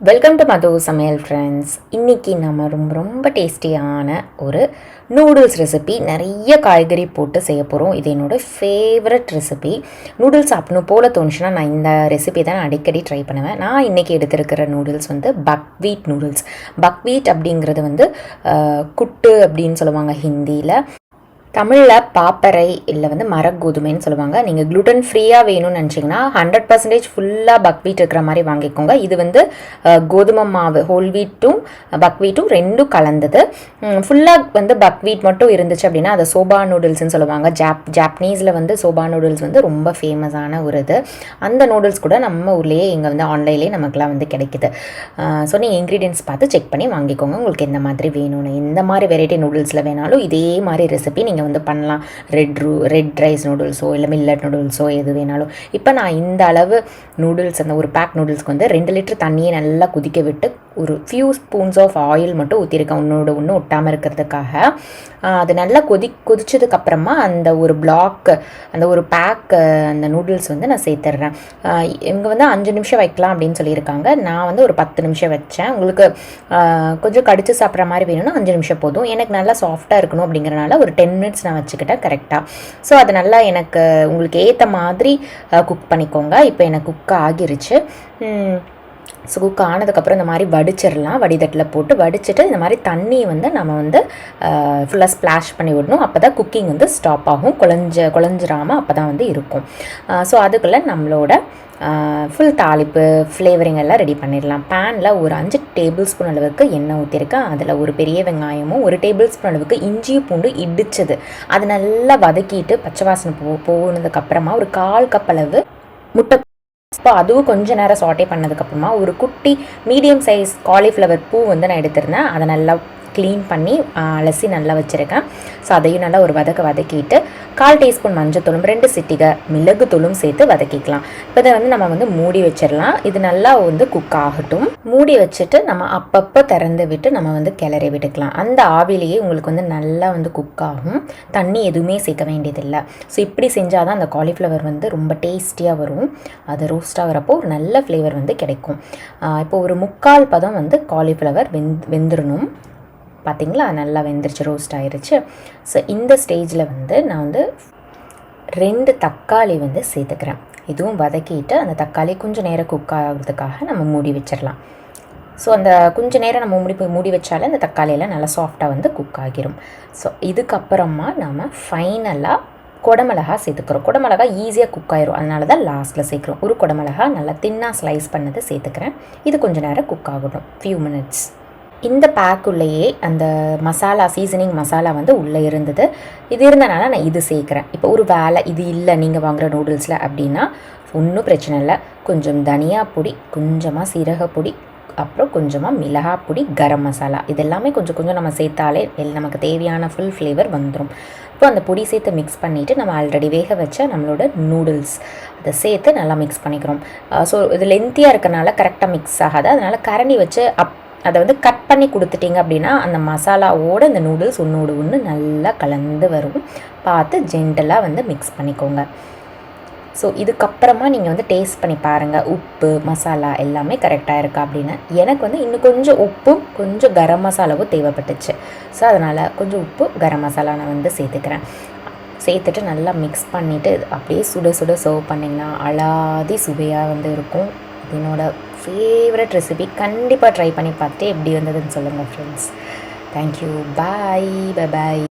Welcome to மது சமையல் friends இன்றைக்கி நம்ம ரொம்ப ரொம்ப டேஸ்டியான ஒரு நூடுல்ஸ் ரெசிபி நிறைய காய்கறி போட்டு செய்ய போகிறோம் இது என்னோடய ஃபேவரட் ரெசிபி நூடுல்ஸ் சாப்பிடணும் போல தோணுச்சுன்னா நான் இந்த ரெசிபி தான் நான் அடிக்கடி ட்ரை பண்ணுவேன். நான் இன்றைக்கி எடுத்திருக்கிற நூடுல்ஸ் வந்து பக்வீட் நூடுல்ஸ் பக்வீட் அப்படிங்கிறது வந்து குட்டு அப்படின்னு சொல்லுவாங்க ஹிந்தியில். தமிழில் பாப்பரை இல்லை வந்து மரக்கோதுமைன்னு சொல்லுவாங்க. நீங்கள் க்ளூட்டன் ஃப்ரீயாக வேணும்னு நினச்சிங்கன்னா ஹண்ட்ரட் பர்சன்டேஜ் ஃபுல்லாக பக்வீட் இருக்கிற மாதிரி வாங்கிக்கோங்க. இது வந்து கோதுமை மாவு ஹோல் வீட்டும் பக்வீட்டும் ரெண்டும் கலந்தது. ஃபுல்லாக வந்து பக்வீட் மட்டும் இருந்துச்சு அப்படின்னா அதை சோபா நூடுல்ஸ்னு சொல்லுவாங்க. ஜாப் ஜாப்பனீஸில் வந்து சோபா நூடுல்ஸ் வந்து ரொம்ப ஃபேமஸான ஒரு இது. அந்த நூடுல்ஸ் கூட நம்ம ஊர்லேயே இங்கே வந்து ஆன்லைன்லேயே நமக்குலாம் வந்து கிடைக்குது. ஸோ நீங்கள் இன்க்ரீடியன்ஸ் பார்த்து செக் பண்ணி வாங்கிக்கோங்க. உங்களுக்கு எந்த மாதிரி வேணும்னு எந்த மாதிரி வெரைட்டி நூடுல்ஸில் வேணாலும் இதே மாதிரி ரெசிபி நீங்கள் வந்து பண்ணலாம். ரெட் ரூ ரெட் ரைஸ் நூடுல்ஸோ இல்லை மில்லட் நூடுல்ஸோ எது வேணாலும். இப்போ நான் இந்த அளவு நூடுல்ஸ் அந்த ஒரு பேக் நூடுல்ஸ்க்கு வந்து ரெண்டு லிட்டர் தண்ணியை நல்லா குதிக்க விட்டு ஒரு ஃபியூ ஸ்பூன்ஸ் ஆஃப் ஆயில் மட்டும் ஊற்றிருக்கேன் ஒன்றோட ஒன்று ஒட்டாமல் இருக்கிறதுக்காக. அது நல்லா கொதி கொதிச்சதுக்கப்புறமா அந்த ஒரு பிளாக் அந்த ஒரு பேக் அந்த நூடுல்ஸ் வந்து நான் சேர்த்துட்றேன் இவங்க வந்து அஞ்சு நிமிஷம் வைக்கலாம் அப்படின்னு சொல்லியிருக்காங்க. நான் வந்து ஒரு பத்து நிமிஷம் வச்சேன். உங்களுக்கு கொஞ்சம் கடிச்சு சாப்பிட்ற மாதிரி வேணும்னா அஞ்சு நிமிஷம் போதும். எனக்கு நல்லா சாஃப்டாக இருக்கணும் அப்படிங்கிறனால ஒரு டென் மினிட்ஸ் நான் வச்சுக்கிட்டேன் கரெக்டாக ஸோ அது நல்லா எனக்கு உங்களுக்கு ஏற்ற மாதிரி குக் பண்ணிக்கோங்க. இப்போ எனக்கு குக் ஆகிருச்சு. ஸோ குக் ஆனதுக்கப்புறம் இந்த மாதிரி வடிச்சிடலாம். வடிதட்டில் போட்டு வடிச்சிட்டு இந்த மாதிரி தண்ணி வந்து நம்ம வந்து ஃபுல்லாக ஸ்ப்ளாஷ் பண்ணி விடணும். அப்போ தான் குக்கிங் வந்து ஸ்டாப் ஆகும். குழஞ்ச குழஞ்சிராமல் அப்போ தான் வந்து இருக்கும். ஸோ அதுக்குள்ளே நம்மளோட ஃபுல் தாளிப்பு ஃப்ளேவரிங் எல்லாம் ரெடி பண்ணிடலாம். பேனில் ஒரு அஞ்சு டேபிள் ஸ்பூன் அளவுக்கு எண்ணெய் ஊற்றிருக்கேன் அதில் ஒரு பெரிய வெங்காயமும் ஒரு டேபிள் ஸ்பூன் அளவுக்கு இஞ்சி பூண்டு இடிச்சது. அது நல்லா வதக்கிட்டு பச்சை வாசனை போ போனதுக்கப்புறமா ஒரு கால் கப் அளவு முட்டை இப்போ அதுவும் கொஞ்ச நேரம் சாட்டே பண்ணதுக்கப்புறமா ஒரு குட்டி மீடியம் சைஸ் காலிஃப்ளவர் பூ வந்து நான் எடுத்திருந்தேன். அதை நல்லா க்ளீன் பண்ணி அலசி நல்லா வச்சுருக்கேன். ஸோ அதையும் நல்லா ஒரு வதக்க வதக்கிட்டு கால் டீஸ்பூன் மஞ்சத்தூளும் ரெண்டு சிட்டிகள் மிளகு தூளும் சேர்த்து வதக்கிக்கலாம். இப்போ இதை வந்து நம்ம வந்து மூடி வச்சிடலாம். இது நல்லா வந்து குக் ஆகட்டும். மூடி வச்சுட்டு நம்ம அப்பப்போ திறந்து விட்டு நம்ம வந்து கிளறி விட்டுக்கலாம். அந்த ஆவிலேயே உங்களுக்கு வந்து நல்லா வந்து குக் ஆகும். தண்ணி எதுவுமே சேர்க்க வேண்டியதில்லை. ஸோ இப்படி செஞ்சால் தான் அந்த காலிஃப்ளவர் வந்து ரொம்ப டேஸ்டியாக வரும். அது ரோஸ்ட் ஆகிறப்போ ஒரு நல்ல ஃப்ளேவர் வந்து கிடைக்கும். இப்போ ஒரு முக்கால் பதம் வந்து காலிஃப்ளவர் வெந் வெந்துடணும் பார்த்திங்களா நல்லா வெந்துருச்சு ரோஸ்ட் ஆயிருச்சு. ஸோ இந்த ஸ்டேஜில் வந்து நான் வந்து ரெண்டு தக்காளி வந்து சேர்த்துக்கிறேன். இதுவும் வதக்கிட்டு அந்த தக்காளி கொஞ்சம் நேரம் குக் ஆகிறதுக்காக நம்ம மூடி வச்சிடலாம். ஸோ அந்த கொஞ்ச நேரம் நம்ம மூடி மூடி வச்சாலே அந்த தக்காளியெல்லாம் நல்லா சாஃப்டாக வந்து குக் ஆகிரும். ஸோ இதுக்கப்புறமா நம்ம ஃபைனலாக குடமிளகா சேர்த்துக்கிறோம். குடமிளகா ஈஸியாக குக் ஆயிரும். அதனால தான் லாஸ்ட்டில் சேர்க்குறோம். ஒரு குடமிளகா நல்லா தின்னாக ஸ்லைஸ் பண்ணதை சேர்த்துக்கிறேன். இது கொஞ்சம் நேரம் குக் ஆகட்டும். ஃபியூ மினிட்ஸ் இந்த பேக்குள்ளேயே அந்த மசாலா சீசனிங் மசாலா வந்து உள்ளே இருந்தது. இது இருந்தனால நான் இது சேர்க்குறேன். இப்போ ஒரு வேலை இது இல்லை நீங்கள் வாங்குகிற நூடுல்ஸில் அப்படின்னா ஒன்றும் பிரச்சனை இல்லை. கொஞ்சம் தனியா பொடி கொஞ்சமாக சீரகப்பொடி அப்புறம் கொஞ்சமாக மிளகாய் பொடி கரம் மசாலா. இதெல்லாமே கொஞ்சம் கொஞ்சம் நம்ம சேர்த்தாலே எல் நமக்கு தேவையான ஃபுல் ஃப்ளேவர் வந்துடும் இப்போ அந்த பொடி சேர்த்து மிக்ஸ் பண்ணிவிட்டு நம்ம ஆல்ரெடி வேக வச்ச நம்மளோட நூடுல்ஸ் அதை சேர்த்து நல்லா மிக்ஸ் பண்ணிக்கிறோம். ஸோ இது லென்த்தியாக இருக்கனால கரெக்டாக மிக்ஸ் ஆகாது. அதனால் கரண்டி வச்சு அப் அதை வந்து கட் பண்ணி கொடுத்துட்டீங்க அப்படின்னா அந்த மசாலாவோட இந்த நூடுல்ஸ் ஒன்றோடு ஒன்று நல்லா கலந்து வரும். பார்த்து ஜென்டலாக வந்து மிக்ஸ் பண்ணிக்கோங்க. ஸோ இதுக்கப்புறமா நீங்கள் வந்து டேஸ்ட் பண்ணி பாருங்கள் உப்பு மசாலா எல்லாமே கரெக்டாக இருக்கா அப்படின்னு. எனக்கு வந்து இன்னும் கொஞ்சம் உப்பும் கொஞ்சம் கரம் மசாலாவும் தேவைப்பட்டுச்சு. ஸோ அதனால் கொஞ்சம் உப்பு கரம் மசாலா நான் வந்து சேர்த்துக்கிறேன். சேர்த்துட்டு நல்லா மிக்ஸ் பண்ணிவிட்டு அப்படியே சுட சுட சர்வ் பண்ணிங்கன்னா அலாதி சுவையாக வந்து இருக்கும். என்னோட ஃபேவரட் ரெசிபி கண்டிப்பாக ட்ரை பண்ணி பார்த்துட்டு எப்படி வந்ததுன்னு சொல்லுங்கள் friends thank you bye bye bye